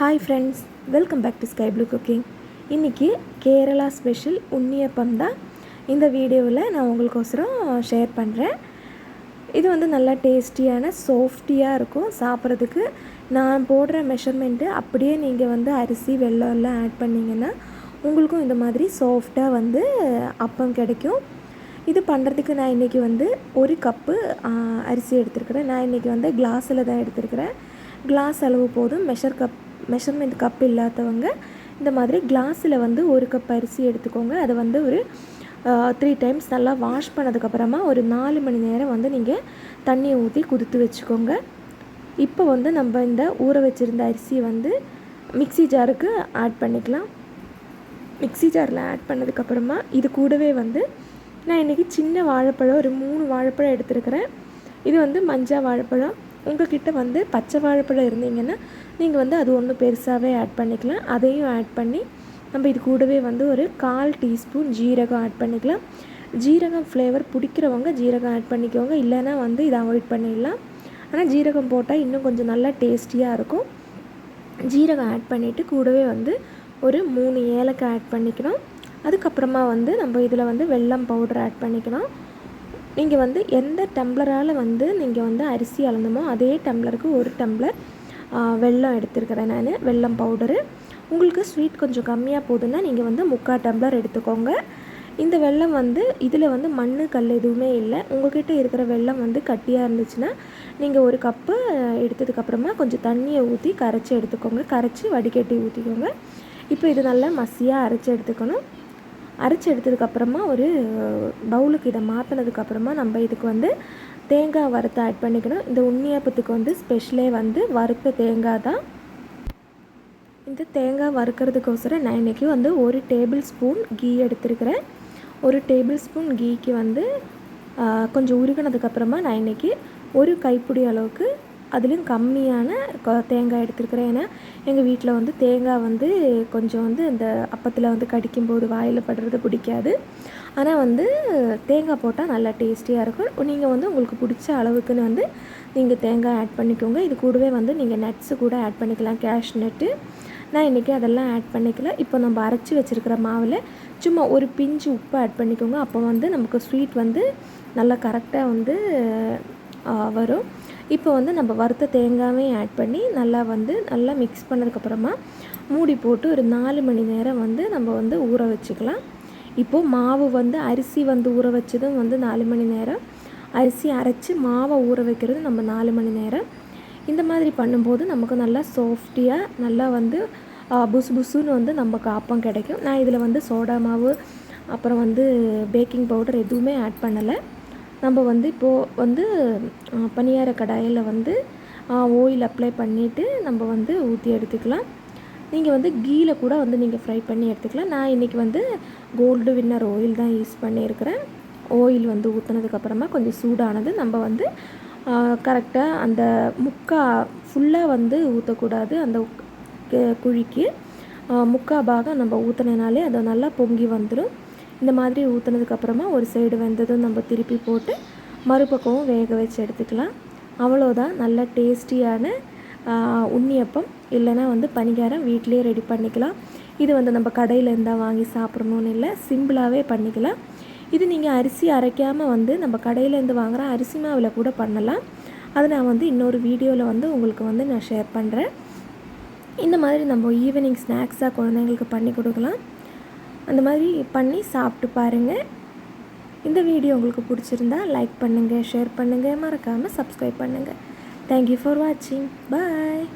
Hi friends welcome back to sky blue cooking இன்றைக்கி Kerala special unniyappam தான். இந்த வீடியோவில் நான் உங்களுக்கோசரம் ஷேர் பண்ணுறேன் இது வந்து நல்லா டேஸ்டியான சாஃப்டியாக இருக்கும். சாப்பிட்றதுக்கு நான் போடுற மெஷர்மெண்ட்டு அப்படியே நீங்கள் வந்து அரிசி வெள்ளம் எல்லாம் ஆட் பண்ணிங்கன்னா உங்களுக்கும் இந்த மாதிரி சாஃப்டாக வந்து அப்பம் கிடைக்கும். இது பண்ணுறதுக்கு நான் இன்றைக்கி வந்து ஒரு கப்பு அரிசி எடுத்துருக்கிறேன். நான் இன்றைக்கி வந்து கிளாஸில் தான் எடுத்துருக்கிறேன். கிளாஸ் அளவு போதும். மெஷர் கப் மெஷர்மெண்ட் கப் இல்லாதவங்க இந்த மாதிரி கிளாஸில் வந்து ஒரு கப் அரிசி எடுத்துக்கோங்க. அதை வந்து ஒரு த்ரீ டைம்ஸ் நல்லா வாஷ் பண்ணதுக்கப்புறமா ஒரு நாலு மணி நேரம் வந்து நீங்கள் தண்ணியை ஊற்றி குதித்து வச்சுக்கோங்க. இப்போ வந்து நம்ம இந்த ஊற வச்சுருந்த அரிசியை வந்து மிக்சி ஜாருக்கு ஆட் பண்ணிக்கலாம். மிக்சி ஜாரில் ஆட் பண்ணதுக்கப்புறமா இது கூடவே வந்து நான் இன்றைக்கி சின்ன வாழைப்பழம் ஒரு மூணு வாழைப்பழம் எடுத்துருக்கிறேன். இது வந்து மஞ்சள் வாழைப்பழம். உங்கள்கிட்ட வந்து பச்சை வாழைப்பழம் இருந்தீங்கன்னா நீங்கள் வந்து அது ஒன்று பெருசாகவே ஆட் பண்ணிக்கலாம். அதையும் ஆட் பண்ணி நம்ம இது கூடவே வந்து ஒரு கால் டீஸ்பூன் ஜீரகம் ஆட் பண்ணிக்கலாம். ஜீரகம் ஃப்ளேவர் பிடிக்கிறவங்க ஜீரகம் ஆட் பண்ணிக்கோங்க. இல்லைன்னா வந்து இதை அவாய்ட் பண்ணிடலாம். ஆனால் ஜீரகம் போட்டால் இன்னும் கொஞ்சம் நல்லா டேஸ்டியாக இருக்கும். ஜீரகம் ஆட் பண்ணிவிட்டு கூடவே வந்து ஒரு மூணு ஏலக்காய் ஆட் பண்ணிக்கணும். அதுக்கப்புறமா வந்து நம்ம இதில் வந்து வெல்லம் பவுடர் ஆட் பண்ணிக்கணும் நீங்கள் வந்து எந்த டம்ளரால் வந்து நீங்கள் வந்து அரிசி அளந்தமோ அதே டம்ளருக்கு ஒரு டம்ளர் வெல்லம் எடுத்துருக்கிறேன் நான். வெல்லம் பவுடரு. உங்களுக்கு ஸ்வீட் கொஞ்சம் கம்மியாக போகுதுன்னா நீங்கள் வந்து முக்கால் டம்ளர் எடுத்துக்கோங்க. இந்த வெல்லம் வந்து இதில் வந்து மண் கல் எதுவுமே இல்லை. உங்கள்கிட்ட இருக்கிற வெள்ளம் வந்து கட்டியாக இருந்துச்சுன்னா நீங்கள் ஒரு கப்பு எடுத்ததுக்கப்புறமா கொஞ்சம் தண்ணியை ஊற்றி கரைச்சி எடுத்துக்கோங்க. கரைச்சி வடிகட்டி ஊற்றிக்கோங்க இப்போ இது நல்லா மசியாக அரைச்சி எடுத்துக்கணும். அரைச்சி எடுத்ததுக்கப்புறமா ஒரு பவுலுக்கு இதை மாற்றினதுக்கப்புறமா நம்ம இதுக்கு வந்து தேங்காய் வறுத்து ஆட் பண்ணிக்கணும். இந்த உண்ணியப்பத்துக்கு வந்து ஸ்பெஷலே வந்து வறுத்த தேங்காய் தான். இந்த தேங்காய் வறுக்கிறதுக்கோசரம் நான் இன்றைக்கி வந்து ஒரு டேபிள் ஸ்பூன் கீ எடுத்துருக்கிறேன். ஒரு டேபிள் ஸ்பூன் கீக்கு வந்து கொஞ்சம் உருகினதுக்கப்புறமா நான் இன்றைக்கி ஒரு கைப்பிடி அளவுக்கு அதுலேயும் கம்மியான தேங்காய் எடுத்துருக்கிறேன். ஏன்னா எங்கள் வீட்டில் வந்து தேங்காய் வந்து கொஞ்சம் வந்து இந்த அப்பத்தில் வந்து கடிக்கும்போது வாயில் படுறது பிடிக்காது. ஆனால் வந்து தேங்காய் போட்டால் நல்லா டேஸ்டியாக இருக்கும். நீங்கள் வந்து உங்களுக்கு பிடிச்ச அளவுக்குன்னு வந்து நீங்கள் தேங்காய் ஆட் பண்ணிக்கோங்க. இது கூடவே வந்து நீங்கள் நட்ஸு கூட ஆட் பண்ணிக்கலாம். கேஷ் நட்டு. நான் இன்றைக்கி அதெல்லாம் ஆட் பண்ணிக்கல. இப்போ நம்ம அரைச்சி வச்சுருக்கிற மாவில் சும்மா ஒரு பிஞ்சு உப்பு ஆட் பண்ணிக்கோங்க. அப்போ வந்து நமக்கு ஸ்வீட் வந்து நல்லா கரெக்டாக வந்து வரும். இப்போ வந்து நம்ம வறுத்த தேங்காயும் ஆட் பண்ணி நல்லா வந்து நல்லா மிக்ஸ் பண்ணதுக்கப்புறமா மூடி போட்டு ஒரு நாலு மணி நேரம் வந்து நம்ம வந்து ஊற வச்சுக்கலாம். இப்போது மாவு வந்து அரிசி வந்து ஊற வச்சதும் வந்து நாலு மணி நேரம். அரிசி அரைச்சி மாவை ஊற வைக்கிறது நம்ம நாலு மணி நேரம். இந்த மாதிரி பண்ணும்போது நமக்கு நல்லா சாஃப்டியாக நல்லா வந்து புசு புசுன்னு வந்து நமக்கு காப்பம் கிடைக்கும். நான் இதில் வந்து சோடா மாவு அப்புறம் வந்து பேக்கிங் பவுடர் எதுவுமே ஆட் பண்ணலை. நம்ம வந்து இப்போது வந்து பனியார கடாயில் வந்து ஆயில் அப்ளை பண்ணிவிட்டு நம்ம வந்து ஊற்றி எடுத்துக்கலாம். நீங்கள் வந்து கீயில் கூட வந்து நீங்கள் ஃப்ரை பண்ணி எடுத்துக்கலாம். நான் இன்றைக்கி வந்து கோல்டு வின்னர் ஆயில் தான் யூஸ் பண்ணியிருக்கிறேன். ஆயில் வந்து ஊற்றினதுக்கப்புறமா கொஞ்சம் சூடானது நம்ம வந்து கரெக்டாக அந்த முக்கா ஃபுல்லாக வந்து ஊற்றக்கூடாது அந்த குழிக்கு. முக்கா பாகம் நம்ம ஊற்றினாலே அதை நல்லா பொங்கி வந்துடும் இந்த மாதிரி ஊற்றுனதுக்கப்புறமா ஒரு சைடு வெந்ததும் நம்ம திருப்பி போட்டு மறுபக்கமும் வேக வச்சு எடுத்துக்கலாம். அவ்வளோதான் நல்ல டேஸ்டியான உண்ணியப்பம். இல்லைனா வந்து பணிகாரம் வீட்டிலே ரெடி பண்ணிக்கலாம். இது வந்து நம்ம கடையில் இருந்தால் வாங்கி சாப்பிட்ணுன்னு இல்லை சிம்பிளாகவே பண்ணிக்கலாம். இது நீங்கள் அரிசி அரைக்காமல் வந்து நம்ம கடையிலேருந்து வாங்குகிற அரிசி மாவில் கூட பண்ணலாம். அதை நான் வந்து இன்னொரு வீடியோவில் வந்து உங்களுக்கு வந்து நான் ஷேர் பண்ணுறேன் இந்த மாதிரி நம்ம ஈவினிங் ஸ்நாக்ஸாக குழந்தைங்களுக்கு பண்ணி கொடுக்கலாம். அந்த மாதிரி பண்ணி சாப்பிட்டு பாருங்கள் இந்த வீடியோ உங்களுக்கு பிடிச்சிருந்தா லைக் பண்ணுங்கள் ஷேர் பண்ணுங்கள் மறக்காமல் சப்ஸ்கிரைப் பண்ணுங்கள் தேங்க்யூ ஃபார் வாட்சிங் பாய்